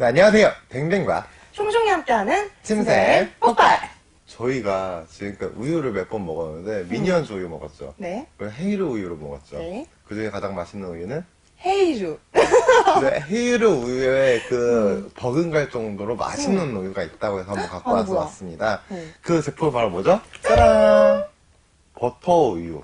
네, 안녕하세요. 댕댕과 숑숑이 함께하는 침새 폭발! 저희가 지금까지 우유를 몇 번 먹었는데 미니언즈 우유 먹었죠. 네. 그리고 헤이르 우유를 먹었죠. 네. 그 중에 가장 맛있는 우유는 헤이주. 근데 헤이르 우유에 그 버금갈 정도로 맛있는 우유가 있다고 해서 한번 갖고 아, 와서 뭐야? 왔습니다. 네. 그 제품은 바로 뭐죠? 짜란! 버터 우유.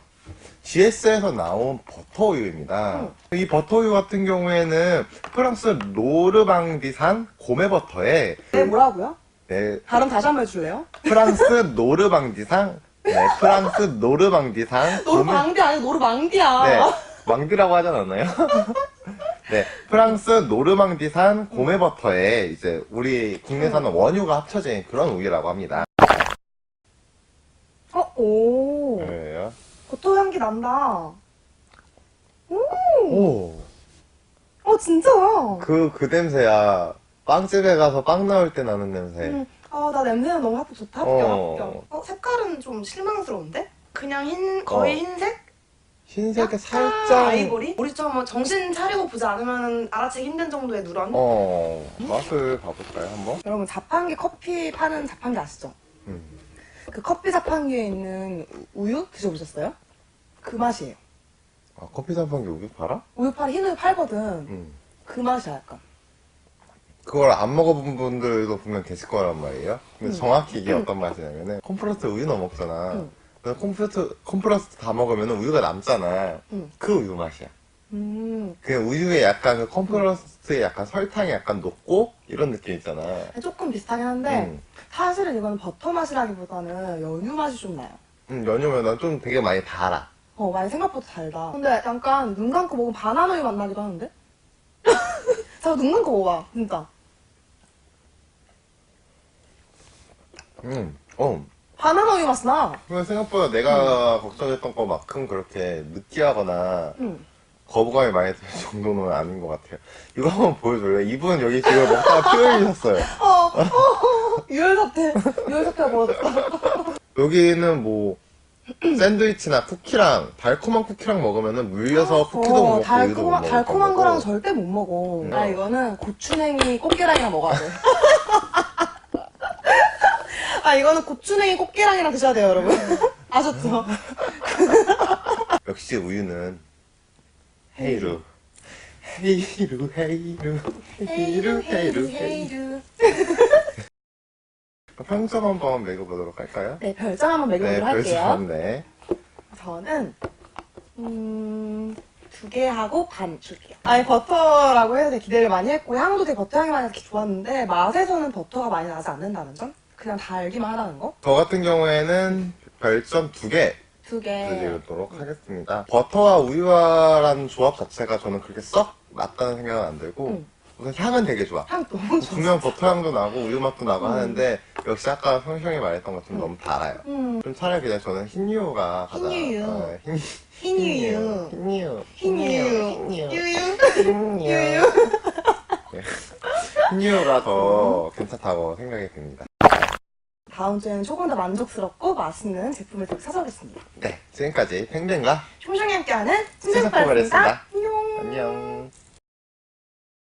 GS에서 나온 버터 우유입니다. 이 버터 우유 같은 경우에는 프랑스 노르방디산 고메 버터에 네, 뭐라고요? 네, 발음 다시 한번 해줄래요? 프랑스 노르방디산 네, 프랑스 노르방디산 아니고 노루 망디야. 네, 망디라고 하지 않았나요? 네, 프랑스 노르망디산 고메버터에 이제 우리 국내산은 원유가 합쳐진 그런 우유라고 합니다. 어, 오. 왜요? 버터 향기 난다. 오. 오, 어, 진짜. 그, 그 냄새야. 빵집에 가서 빵 나올 때 나는 냄새. 음, 아, 나 냄새는 너무 합격 좋다. 합격, 어. 합격. 어, 색깔은 좀 실망스러운데? 그냥 흰, 거의 어. 흰색? 흰색에 살짝. 아이보리? 우리처럼 뭐 정신 차리고 보지 않으면 알아채기 힘든 정도의 누런? 어, 맛을 봐볼까요, 한번? 여러분, 자판기 커피 파는 자판기 아시죠? 음. 그 커피 자판기에 있는 우- 우유 드셔보셨어요? 그 맛이에요. 아, 커피 자판기 우유 팔아? 우유 팔, 흰 우유 팔거든. 음. 그 맛이야, 약간. 그걸 안 먹어본 분들도 분명 계실 거란 말이에요. 근데 음. 정확히 이게 어떤 맛이냐면은 콤프로스 우유 넣어 먹잖아. 음. 근데 콤프로스 콤프로스 다 먹으면 우유가 남잖아. 음. 그 우유 맛이야. 음, 그 우유에 약간 그 콤프로스에 약간 설탕이 약간 녹고 이런 느낌 있잖아. 조금 비슷하긴 한데, 음. 사실은 이거는 버터 맛이라기보다는 연유 맛이 좀 나요. 음, 연유면 난좀 되게 많이 달아. 어, 많이 생각보다 달다. 근데 약간 눈 감고 먹으면 바나나 우유 맛 나기도 하는데? 자, 눈 감고 먹어봐, 진짜. 음, 어. 바나나 우유 맛이 나. 근데 생각보다 음. 내가 걱정했던 것만큼 그렇게 느끼하거나 응. 거부감이 많이 들 정도는 아닌 것 같아요. 이거 한번 보여줄래요? 이분 여기 지금 먹다가 피 흘리셨어요. 어, 어, 유혈 사태. 유혈 사태가 벌어졌다. 여기는 뭐 샌드위치나 쿠키랑 달콤한 쿠키랑 먹으면은 물려서 쿠키도 못 먹고 우유도 못 달콤한, 달콤한. 거랑 절대 못 먹어. 음. 아, 이거는 고추냉이 꽃게랑이랑 먹어야 돼. 아, 이거는 고추냉이 꽃게랑이랑 드셔야 돼요, 여러분. 아셨죠? 역시 우유는 헤이루 헤이루 헤이루 헤이루 헤이루 헤이루 평점 한번 매겨보도록 할까요? 네, 별점 한번 매겨보도록 할게요. 별점 네. 저는 음... 두 개 하고 반 줄게요. 아니 버터라고 해서 되게 기대를 많이 했고 향도 되게 버터 향이 많이 나서 좋았는데 맛에서는 버터가 많이 나지 않는다는 점? 그냥 달기만 하다는 거? 저 같은 경우에는 별점 두 개 두 개. 드리도록 하겠습니다. 버터와 우유와라는 조합 자체가 저는 그렇게 썩 맞다는 생각은 안 들고 음. 우선 향은 되게 좋아. 향 너무 좋아. 분명 버터 향도 나고 우유 맛도 나고 음. 하는데 역시 아까 성형이 말했던 것처럼 너무 달아요. 음, 좀 차라리 그냥 저는 흰유가 가장 흰유유. 어, 흰, 흰유유. 흰유 흰유유. 흰유 유유. 흰유 유유. 흰유가 더 괜찮다고 생각이 듭니다. 다음 주에는 조금 더 만족스럽고 맛있는 제품을 또 찾아오겠습니다. 네 지금까지 팽팽과 숑숑이 함께하는 신상포 신상포였습니다. 말했습니다. 안녕. 안녕.